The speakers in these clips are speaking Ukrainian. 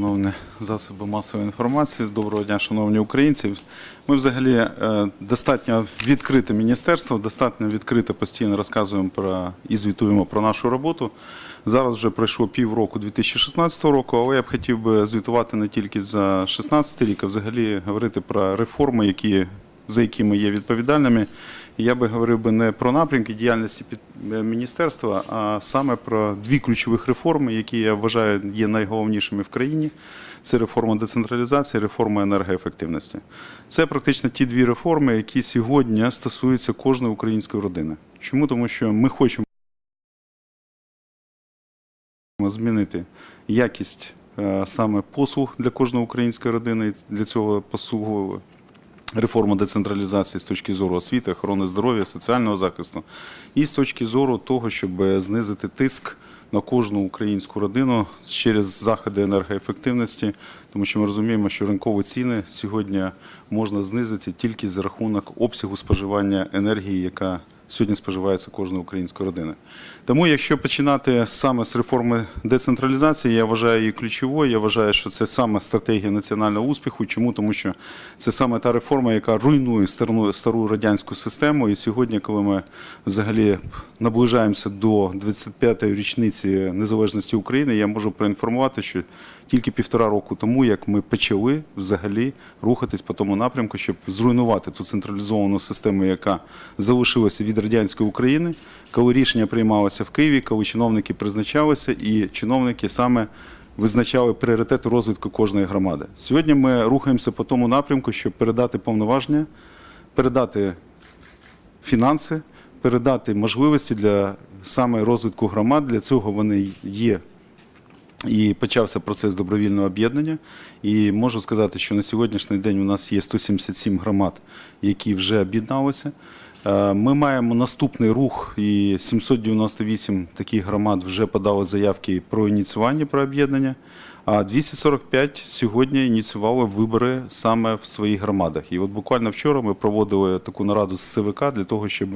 Шановні засоби масової інформації, з доброго дня, шановні українці. Ми взагалі е, достатньо відкрите міністерство, достатньо відкрите постійно розказуємо про і звітуємо про нашу роботу. Зараз вже пройшло півроку 2016 року, але я б хотів би звітувати не тільки за 2016 рік, а взагалі говорити про реформи, які, за які ми є відповідальними. Я би говорив би не про напрямки діяльності під е, міністерства, а саме про дві ключових реформи, які я вважаю є найголовнішими в країні. Це реформа децентралізації, реформа енергоефективності. Це практично ті дві реформи, які сьогодні стосуються кожної української родини. Чому? Тому що ми хочемо змінити якість е, саме послуг для кожної української родини. Для цього послуговує реформа децентралізації з точки зору освіти, охорони здоров'я, соціального захисту, і з точки зору того, щоб знизити тиск на кожну українську родину через заходи енергоефективності, тому що ми розуміємо, що ринкові ціни сьогодні можна знизити тільки за рахунок обсягу споживання енергії, яка сьогодні споживається кожною українською родиною. Тому, якщо починати саме з реформи децентралізації, я вважаю її ключовою. Я вважаю, що це саме стратегія національного успіху. Чому? Тому що це саме та реформа, яка руйнує стару, стару радянську систему. І сьогодні, коли ми взагалі наближаємося до 25-ї річниці незалежності України, я можу проінформувати, що тільки півтора року тому, як ми почали взагалі рухатись по тому напрямку, щоб зруйнувати ту централізовану систему, яка залишилася від радянської України, коли рішення приймалося в Києві, коли чиновники призначалися, і чиновники саме визначали пріоритети розвитку кожної громади. Сьогодні ми рухаємося по тому напрямку, щоб передати повноваження, передати фінанси, передати можливості для саме розвитку громад. Для цього вони є. І почався процес добровільного об'єднання. І можу сказати, що на сьогоднішній день у нас є 177 громад, які вже об'єдналися. Е, Ми маємо наступний рух, і 798 таких громад вже подали заявки про ініціювання про об'єднання. А 245 сьогодні ініціювали вибори саме в своїх громадах. І от буквально вчора ми проводили таку нараду з ЦВК для того, щоб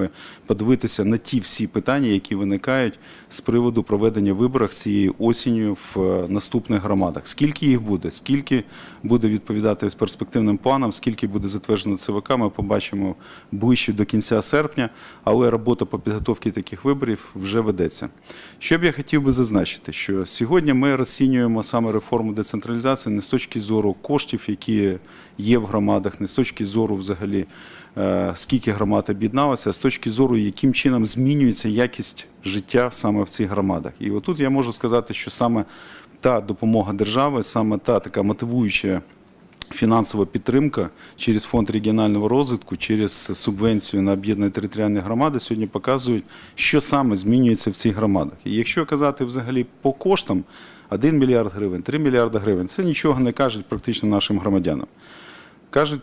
подивитися на ті всі питання, які виникають з приводу проведення виборів цією осінню в е, наступних громадах. Скільки їх буде, скільки буде відповідати з перспективним планом, скільки буде затверджено ЦВК, ми побачимо ближче до кінця серпня, але робота по підготовці таких виборів вже ведеться. Що б я хотів би зазначити, що сьогодні ми розцінюємо саме реформу децентралізації не з точки зору коштів, які є в громадах, не з точки зору взагалі, е, скільки громад об'єдналося, а з точки зору, яким чином змінюється якість життя саме в цих громадах. І отут я можу сказати, що саме та допомога держави, саме та така мотивуюча фінансова підтримка через фонд регіонального розвитку, через субвенцію на об'єднані територіальні громади сьогодні показують, що саме змінюється в цих громадах. І якщо казати взагалі по коштам, 1 мільярд гривень, 3 мільярди гривень, це нічого не кажуть практично нашим громадянам. Кажуть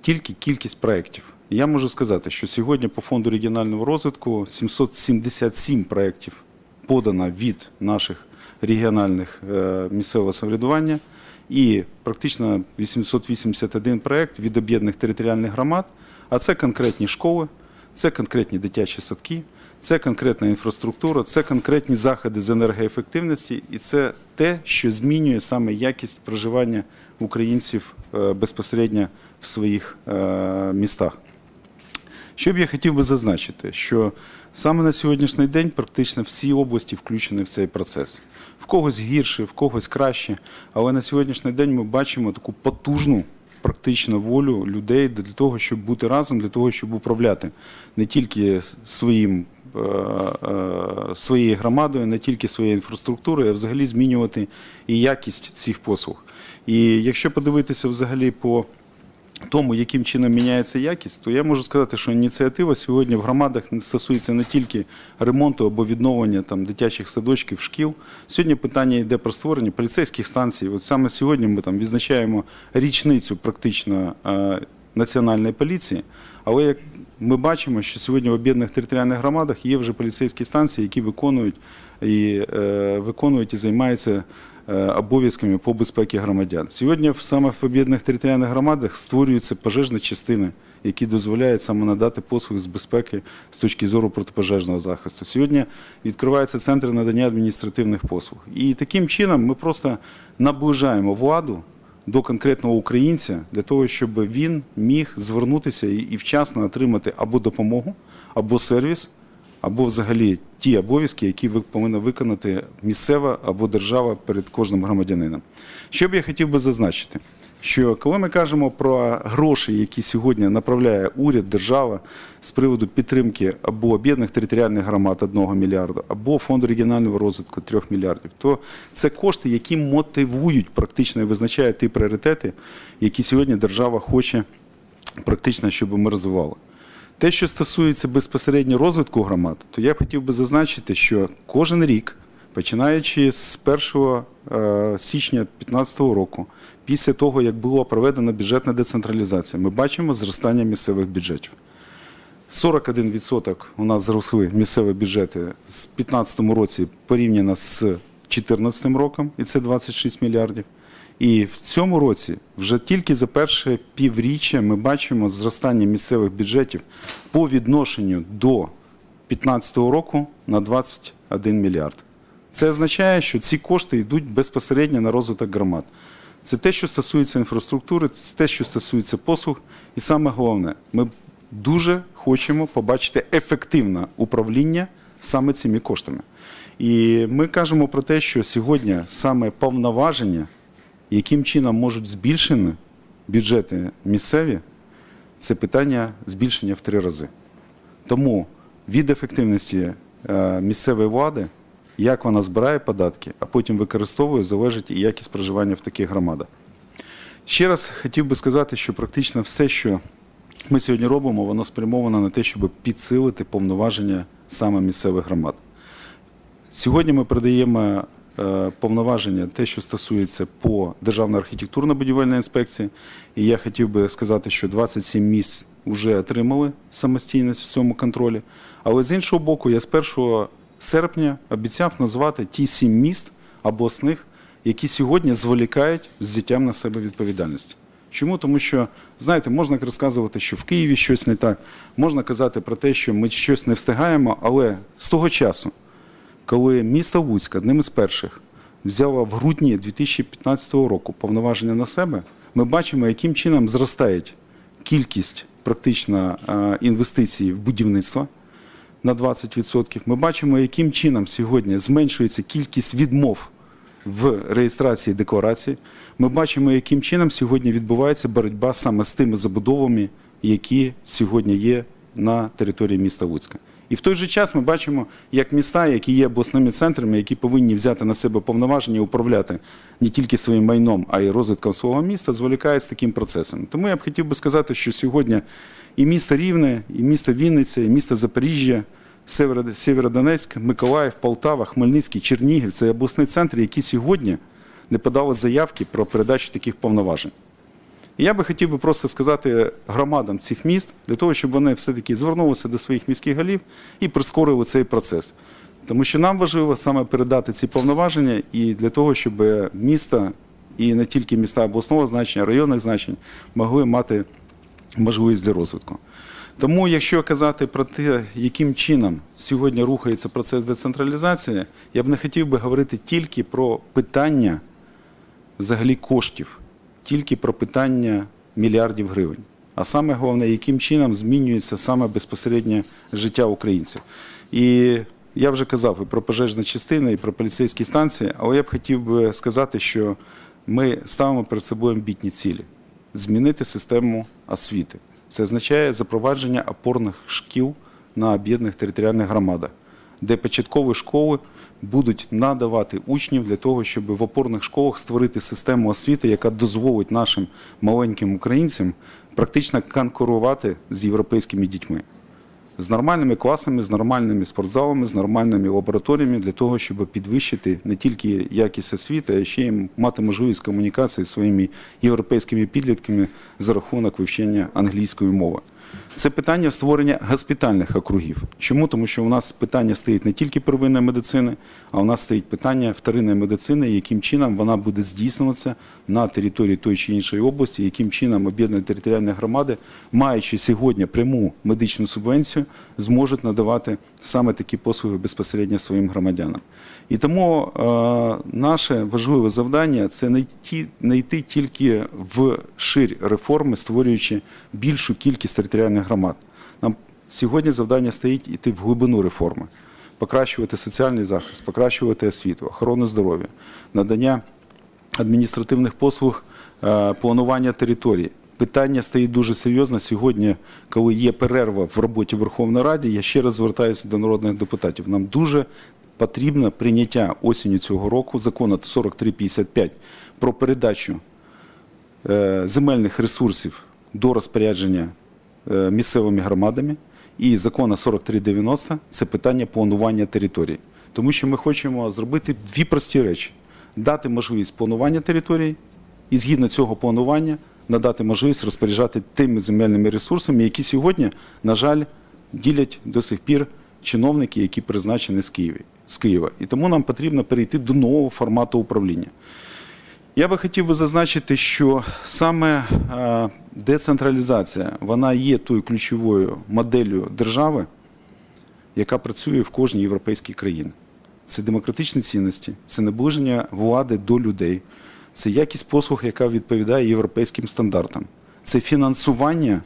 тільки кількість проєктів. Я можу сказати, що сьогодні по фонду регіонального розвитку 777 проєктів подано від наших регіональних е, місцевого самоврядування і практично 881 проєкт від об'єднаних територіальних громад. А це конкретні школи, це конкретні дитячі садки, це конкретна інфраструктура, це конкретні заходи з енергоефективності, і це те, що змінює саме якість проживання українців е, безпосередньо в своїх е, містах. Що б я хотів би зазначити, що саме на сьогоднішній день практично всі області включені в цей процес. В когось гірше, в когось краще, але на сьогоднішній день ми бачимо таку потужну практично волю людей для того, щоб бути разом, для того, щоб управляти не тільки своїм, своєю громадою, не тільки своєю інфраструктурою, а взагалі змінювати і якість цих послуг. І якщо подивитися взагалі по тому, яким чином міняється якість, то я можу сказати, що ініціатива сьогодні в громадах стосується не тільки ремонту або відновлення там дитячих садочків, шкіл. Сьогодні питання йде про створення поліцейських станцій. От саме сьогодні ми там відзначаємо річницю практично е, національної поліції. Але як ми бачимо, що сьогодні в об'єднаних територіальних громадах є вже поліцейські станції, які виконують і е, виконують і займаються е, обов'язками по безпеці громадян. Сьогодні саме в об'єднаних територіальних громадах створюються пожежні частини, які дозволяють саме надати послуги з безпеки з точки зору протипожежного захисту. Сьогодні відкриваються центри надання адміністративних послуг. І таким чином ми просто наближаємо владу до конкретного українця для того, щоб він міг звернутися і вчасно отримати або допомогу, або сервіс, або взагалі ті обов'язки, які ви повинна виконати місцева або держава перед кожним громадянином. Що б я хотів би зазначити, що коли ми кажемо про гроші, які сьогодні направляє уряд, держава з приводу підтримки або об'єднаних територіальних громад 1 мільярда, або фонду регіонального розвитку 3 мільярдів, то це кошти, які мотивують практично і визначають ті пріоритети, які сьогодні держава хоче практично, щоб ми розвивали. Те, що стосується безпосередньо розвитку громад, то я хотів би зазначити, що кожен рік, починаючи з 1 е, січня 2015 року, після того, як була проведена бюджетна децентралізація, ми бачимо зростання місцевих бюджетів. 41% у нас зросли місцеві бюджети з 2015 році порівняно з 2014 роком, і це 26 мільярдів. І в цьому році вже тільки за перше півріччя ми бачимо зростання місцевих бюджетів по відношенню до 2015 року на 21 мільярд. Це означає, що ці кошти йдуть безпосередньо на розвиток громад. Це те, що стосується інфраструктури, це те, що стосується послуг. І саме головне, ми дуже хочемо побачити ефективне управління саме цими коштами. І ми кажемо про те, що сьогодні саме повноваження, яким чином можуть збільшені бюджети місцеві, це питання збільшення в три рази. Тому від ефективності е, місцевої влади, як вона збирає податки, а потім використовує, залежить і якість проживання в таких громадах. Ще раз хотів би сказати, що практично все, що ми сьогодні робимо, воно спрямовано на те, щоб підсилити повноваження саме місцевих громад. Сьогодні ми передаємо е, повноваження, те, що стосується по Державної архітектурно-будівельної інспекції. І я хотів би сказати, що 27 місць вже отримали самостійність в цьому контролі. Але з іншого боку, я з 1 серпня обіцяв назвати ті сім міст обласних, які сьогодні зволікають з взяттям на себе відповідальності. Чому? Тому що, знаєте, можна розказувати, що в Києві щось не так, можна казати про те, що ми щось не встигаємо, але з того часу, коли місто Луцьк одним із перших взяло в грудні 2015 року повноваження на себе, ми бачимо, яким чином зростає кількість практично інвестицій в будівництво на 20%. Ми бачимо, яким чином сьогодні зменшується кількість відмов в реєстрації декларацій. Ми бачимо, яким чином сьогодні відбувається боротьба саме з тими забудовами, які сьогодні є на території міста Луцька. І в той же час ми бачимо, як міста, які є обласними центрами, які повинні взяти на себе повноваження і управляти не тільки своїм майном, а й розвитком свого міста, зволікають з таким процесом. Тому я б хотів би сказати, що сьогодні і місто Рівне, і місто Вінниця, і місто Запоріжжя, Сєвєродонецьк, Миколаїв, Полтава, Хмельницький, Чернігів це обласні центри, які сьогодні не подали заявки про передачу таких повноважень. І я би хотів би просто сказати громадам цих міст для того, щоб вони все-таки звернулися до своїх міських голів і прискорили цей процес. Тому що нам важливо саме передати ці повноваження і для того, щоб міста, і не тільки міста обласного значення, районних значень, могли мати можливість для розвитку. Тому, якщо казати про те, яким чином сьогодні рухається процес децентралізації, я б не хотів би говорити тільки про питання взагалі коштів, тільки про питання мільярдів гривень. А саме головне, яким чином змінюється саме безпосереднє життя українців. І я вже казав і про пожежні частини, і про поліцейські станції, але я б хотів би сказати, що ми ставимо перед собою амбітні цілі змінити систему освіти. Це означає запровадження опорних шкіл на об'єднаних територіальних громадах, де початкові школи будуть надавати учнів для того, щоб в опорних школах створити систему освіти, яка дозволить нашим маленьким українцям практично конкурувати з європейськими дітьми. З нормальними класами, з нормальними спортзалами, з нормальними лабораторіями для того, щоб підвищити не тільки якість освіти, а ще й мати можливість комунікації зі своїми європейськими підлітками за рахунок вивчення англійської мови. Це питання створення госпітальних округів. Чому? Тому що у нас питання стоїть не тільки первинної медицини, а у нас стоїть питання вторинної медицини, яким чином вона буде здійснюватися на території тої чи іншої області, яким чином об'єднані територіальні громади, маючи сьогодні пряму медичну субвенцію, зможуть надавати саме такі послуги безпосередньо своїм громадянам. І тому е, наше важливе завдання це не ті не йти тільки в ширь реформи, створюючи більшу кількість територіальних громад. Нам сьогодні завдання стоїть іти в глибину реформи, покращувати соціальний захист, покращувати освіту, охорону здоров'я, надання адміністративних послуг, е, планування території. Питання стоїть дуже серйозно сьогодні, коли є перерва в роботі Верховної Ради. Я ще раз звертаюся до народних депутатів. Нам дуже потрібно прийняття осінню цього року закону 4355 про передачу е, земельних ресурсів до розпорядження місцевими громадами. І закона 4390 це питання планування території. Тому що ми хочемо зробити дві прості речі: дати можливість планування території і згідно цього планування надати можливість розпоряджати тими земельними ресурсами, які сьогодні, на жаль, ділять до сих пір чиновники, які призначені з Києва. з Києва. І тому нам потрібно перейти до нового формату управління. Я би хотів би зазначити, що саме е, децентралізація вона є тою ключовою моделлю держави, яка працює в кожній європейській країні. Це демократичні цінності, це наближення влади до людей, це якість послуг, яка відповідає європейським стандартам. Це фінансування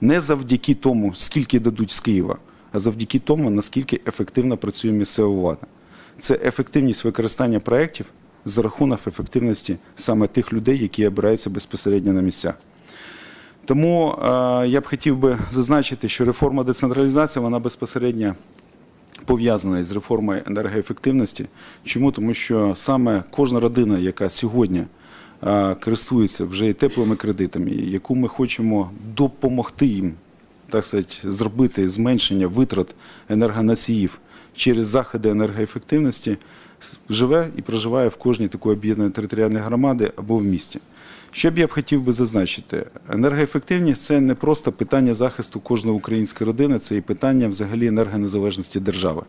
не завдяки тому, скільки дадуть з Києва, а завдяки тому, наскільки ефективно працює місцева влада. Це ефективність використання проєктів за рахунок ефективності саме тих людей, які обираються безпосередньо на місцях. Тому е, я б хотів би зазначити, що реформа децентралізації вона безпосередньо пов'язана із реформою енергоефективності. Чому? Тому що саме кожна родина, яка сьогодні е, користується вже і теплими кредитами, яку ми хочемо допомогти їм, так сказати, зробити зменшення витрат енергоносіїв через заходи енергоефективності, живе і проживає в кожній такої об'єднаної територіальної громади або в місті. Що б я б хотів би зазначити, енергоефективність це не просто питання захисту кожної української родини, це і питання взагалі енергонезалежності держави.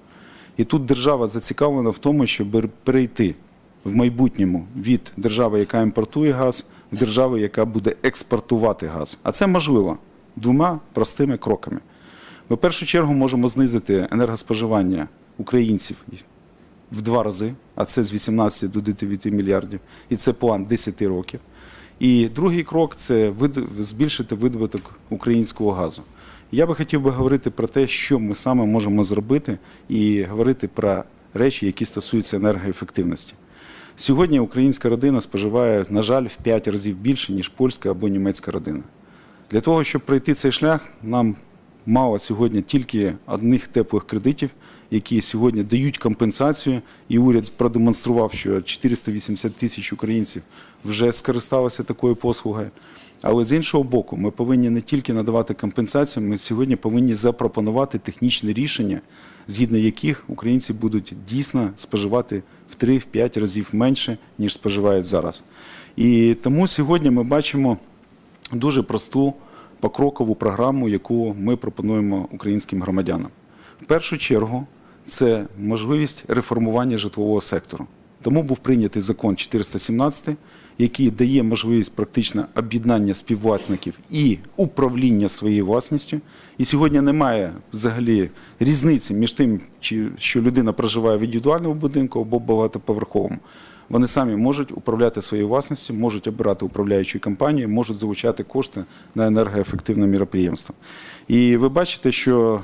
І тут держава зацікавлена в тому, щоб перейти в майбутньому від держави, яка імпортує газ, в державу, яка буде експортувати газ. А це можливо двома простими кроками. Ми в першу чергу можемо знизити енергоспоживання українців в два рази, а це з 18 до 9 мільярдів, і це план 10 років. І другий крок це збільшити видобуток українського газу. Я би хотів би говорити про те, що ми саме можемо зробити, і говорити про речі, які стосуються енергоефективності. Сьогодні українська родина споживає, на жаль, в 5 разів більше, ніж польська або німецька родина. Для того, щоб пройти цей шлях, нам мало сьогодні тільки одних теплих кредитів, які сьогодні дають компенсацію, і уряд продемонстрував, що 480 тисяч українців вже скористалися такою послугою. Але з іншого боку, ми повинні не тільки надавати компенсацію, ми сьогодні повинні запропонувати технічні рішення, згідно яких українці будуть дійсно споживати в 3-5 разів менше, ніж споживають зараз. І тому сьогодні ми бачимо дуже просту покрокову програму, яку ми пропонуємо українським громадянам. В першу чергу це можливість реформування житлового сектору. Тому був прийнятий закон 417, який дає можливість практично об'єднання співвласників і управління своєю власністю. І сьогодні немає взагалі різниці між тим, що людина проживає в індивідуальному будинку або багатоповерховому. Вони самі можуть управляти своєю власністю, можуть обирати управляючу компанію, можуть залучати кошти на енергоефективне міроприємство. І ви бачите, що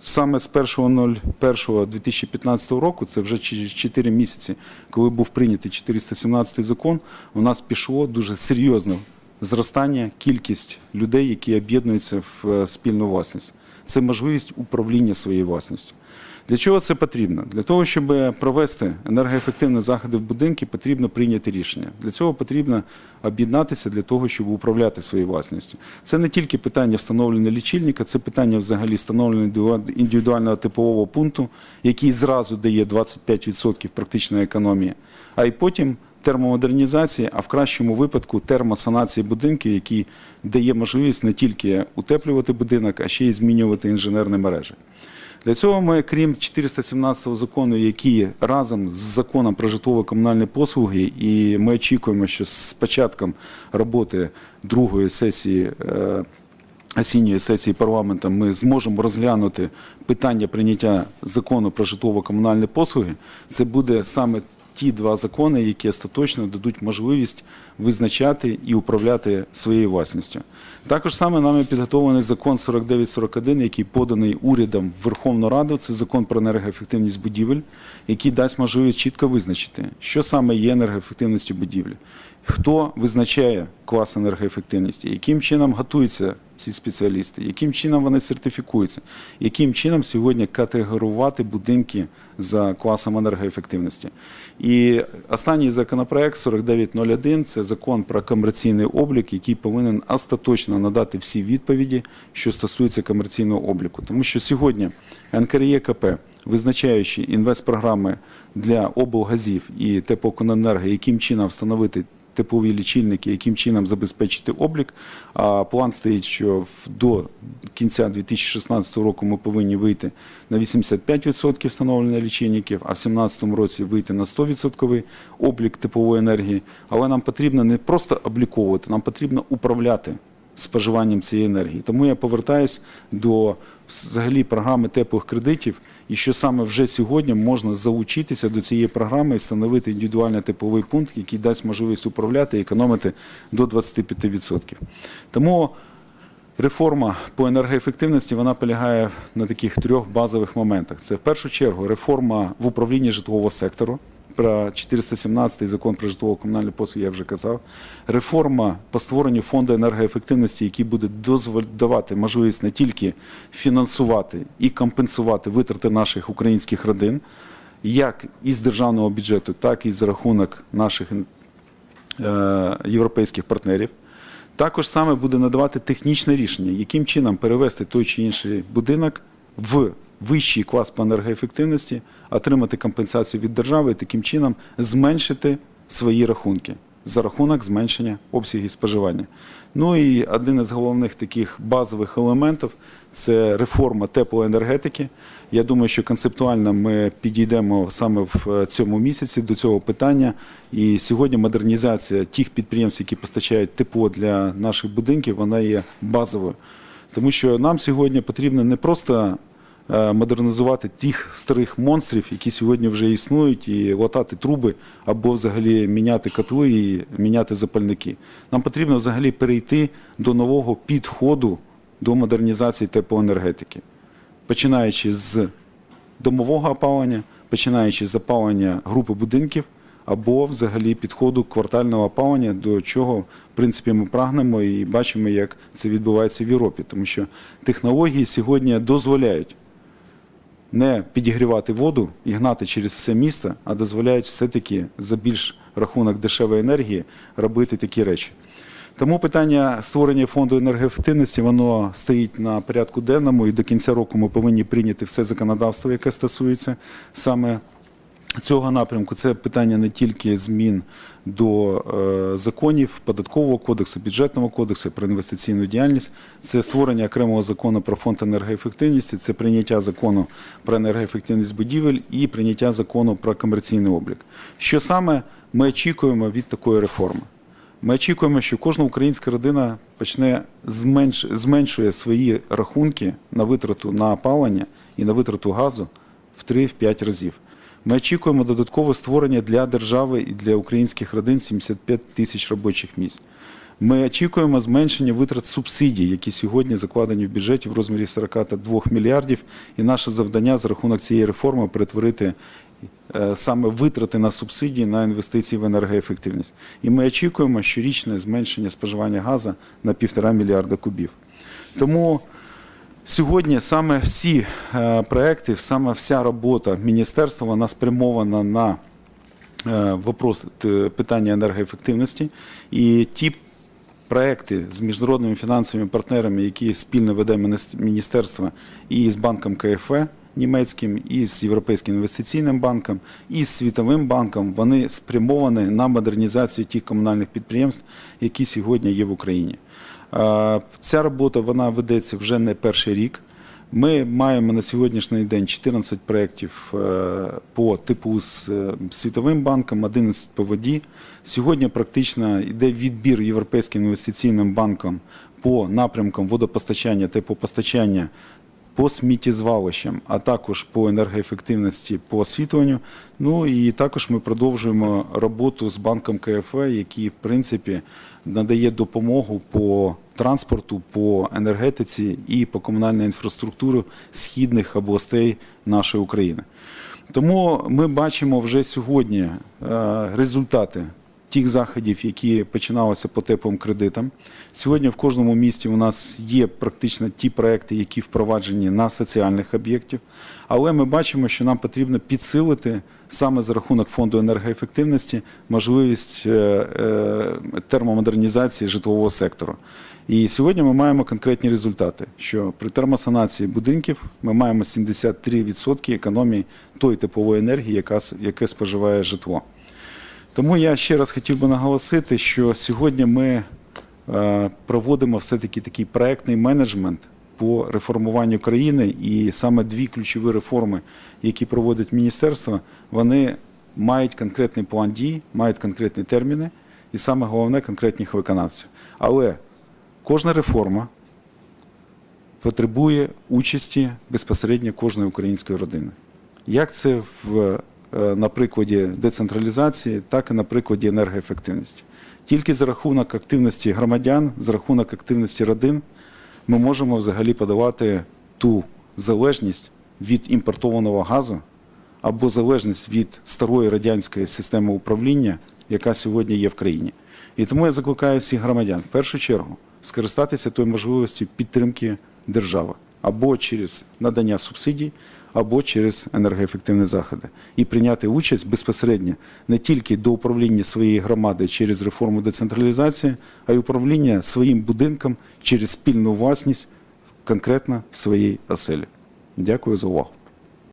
саме з 1.01.2015 року, це вже через 4 місяці, коли був прийнятий 417 закон, у нас пішло дуже серйозне зростання кількість людей, які об'єднуються в е, спільну власність. Це можливість управління своєю власністю. Для чого це потрібно? Для того, щоб провести енергоефективні заходи в будинки, потрібно прийняти рішення. Для цього потрібно об'єднатися для того, щоб управляти своєю власністю. Це не тільки питання встановлення лічильника, це питання взагалі встановлення індивідуального типового пункту, який зразу дає 25% практичної економії, а й потім термомодернізації, а в кращому випадку термосанації будинків, які дає можливість не тільки утеплювати будинок, а ще й змінювати інженерні мережі. Для цього ми, крім 417 закону, який разом з законом про житлово-комунальні послуги, і ми очікуємо, що з початком роботи другої сесії. е, Осінньої сесії парламенту ми зможемо розглянути питання прийняття закону про житлово-комунальні послуги. Це буде саме ті два закони, які остаточно дадуть можливість визначати і управляти своєю власністю. Також саме нами підготовлений закон 4941, який поданий урядом в Верховну Раду. Це закон про енергоефективність будівель, який дасть можливість чітко визначити, що саме є енергоефективністю будівлі. Хто визначає клас енергоефективності, яким чином готуються ці спеціалісти, яким чином вони сертифікуються, яким чином сьогодні категорувати будинки за класом енергоефективності. І останній законопроект 4901 це закон про комерційний облік, який повинен остаточно надати всі відповіді, що стосуються комерційного обліку. Тому що сьогодні НКРЄКП, визначаючи інвестпрограми для облгазів і теплоконенерго, яким чином встановити теплові лічильники, яким чином забезпечити облік. А план стоїть, що до кінця 2016 року ми повинні вийти на 85% встановлення лічильників, а в 2017 році вийти на 100% облік теплової енергії. Але нам потрібно не просто обліковувати, нам потрібно управляти споживанням цієї енергії. Тому я повертаюсь до взагалі програми теплих кредитів, і що саме вже сьогодні можна залучитися до цієї програми і встановити індивідуальний тепловий пункт, який дасть можливість управляти і економити до 25%. Тому реформа по енергоефективності вона полягає на таких трьох базових моментах. Це в першу чергу реформа в управлінні житлового сектору. Про 417 закон про житлово-комунальні послуги я вже казав. Реформа по створенню фонду енергоефективності, який буде давати можливість не тільки фінансувати і компенсувати витрати наших українських родин, як із державного бюджету, так і за рахунок наших е, європейських партнерів. Також саме буде надавати технічне рішення, яким чином перевести той чи інший будинок в вищий клас по енергоефективності, отримати компенсацію від держави і таким чином зменшити свої рахунки за рахунок зменшення обсягів споживання. Ну і один із головних таких базових елементів це реформа теплоенергетики. Я думаю, що концептуально ми підійдемо саме в е, цьому місяці до цього питання. І сьогодні модернізація тих підприємств, які постачають тепло для наших будинків, вона є базовою. Тому що нам сьогодні потрібно не просто модернізувати тих старих монстрів, які сьогодні вже існують, і латати труби або взагалі міняти котли і міняти запальники. Нам потрібно взагалі перейти до нового підходу до модернізації теплоенергетики, починаючи з домового опалення, починаючи з опалення групи будинків. Або взагалі підходу квартального опалення, до чого в принципі ми прагнемо і бачимо, як це відбувається в Європі, тому що технології сьогодні дозволяють не підігрівати воду і гнати через все місто, а дозволяють все-таки за більш рахунок дешевої енергії робити такі речі. Тому питання створення фонду енергоефективності воно стоїть на порядку денному, і до кінця року ми повинні прийняти все законодавство, яке стосується саме цього напрямку. Це питання не тільки змін до е, законів податкового кодексу, бюджетного кодексу про інвестиційну діяльність, це створення окремого закону про фонд енергоефективності, це прийняття закону про енергоефективність будівель і прийняття закону про комерційний облік. Що саме ми очікуємо від такої реформи? Ми очікуємо, що кожна українська родина почне зменш... зменшує свої рахунки на витрату на опалення і на витрату газу в 3-5 разів. Ми очікуємо додаткове створення для держави і для українських родин 75 тисяч робочих місць. Ми очікуємо зменшення витрат субсидій, які сьогодні закладені в бюджеті в розмірі 42 мільярдів. І наше завдання за рахунок цієї реформи перетворити е, саме витрати на субсидії на інвестиції в енергоефективність. І ми очікуємо щорічне зменшення споживання газу на півтора мільярда кубів. Тому Сьогодні саме всі е, проекти, саме вся робота міністерства вона спрямована на е, вопрос питання енергоефективності. І ті проекти з міжнародними фінансовими партнерами, які спільно веде мініс- міністерство і з банком КФВ, німецьким, і з Європейським інвестиційним банком, і з Світовим банком. Вони спрямовані на модернізацію тих комунальних підприємств, які сьогодні є в Україні. Е, Ця робота вона ведеться вже не перший рік. Ми маємо на сьогоднішній день 14 проєктів е, по типу з е, Світовим банком, 11 по воді. Сьогодні практично йде відбір Європейським інвестиційним банком по напрямкам водопостачання, теплопостачання, по сміттєзвалищам, а також по енергоефективності по освітленню. Ну і також ми продовжуємо роботу з банком КФЕ, який в принципі надає допомогу по транспорту, по енергетиці і по комунальній інфраструктурі східних областей нашої України. Тому ми бачимо вже сьогодні е, результати тих заходів, які починалися по теплим кредитам. Сьогодні в кожному місті у нас є практично ті проекти, які впроваджені на соціальних об'єктів. Але ми бачимо, що нам потрібно підсилити саме за рахунок фонду енергоефективності можливість е, е, термомодернізації житлового сектору. І сьогодні ми маємо конкретні результати, що при термосанації будинків ми маємо 73% економії тої теплової енергії, яка, яке споживає житло. Тому я ще раз хотів би наголосити, що сьогодні ми е, проводимо все-таки такий проектний менеджмент по реформуванню країни, і саме дві ключові реформи, які проводить міністерство, вони мають конкретний план дій, мають конкретні терміни, і саме головне конкретних виконавців. Але кожна реформа потребує участі безпосередньо кожної української родини. Як це в, на прикладі децентралізації, так і на прикладі енергоефективності. Тільки за рахунок активності громадян, за рахунок активності родин, ми можемо взагалі подавати ту залежність від імпортованого газу або залежність від старої радянської системи управління, яка сьогодні є в країні. І тому я закликаю всіх громадян в першу чергу скористатися тою можливістю підтримки держави або через надання субсидій, або через енергоефективні заходи, і прийняти участь безпосередньо не тільки до управління своєї громади через реформу децентралізації, а й управління своїм будинком через спільну власність конкретно в своїй оселі. Дякую за увагу.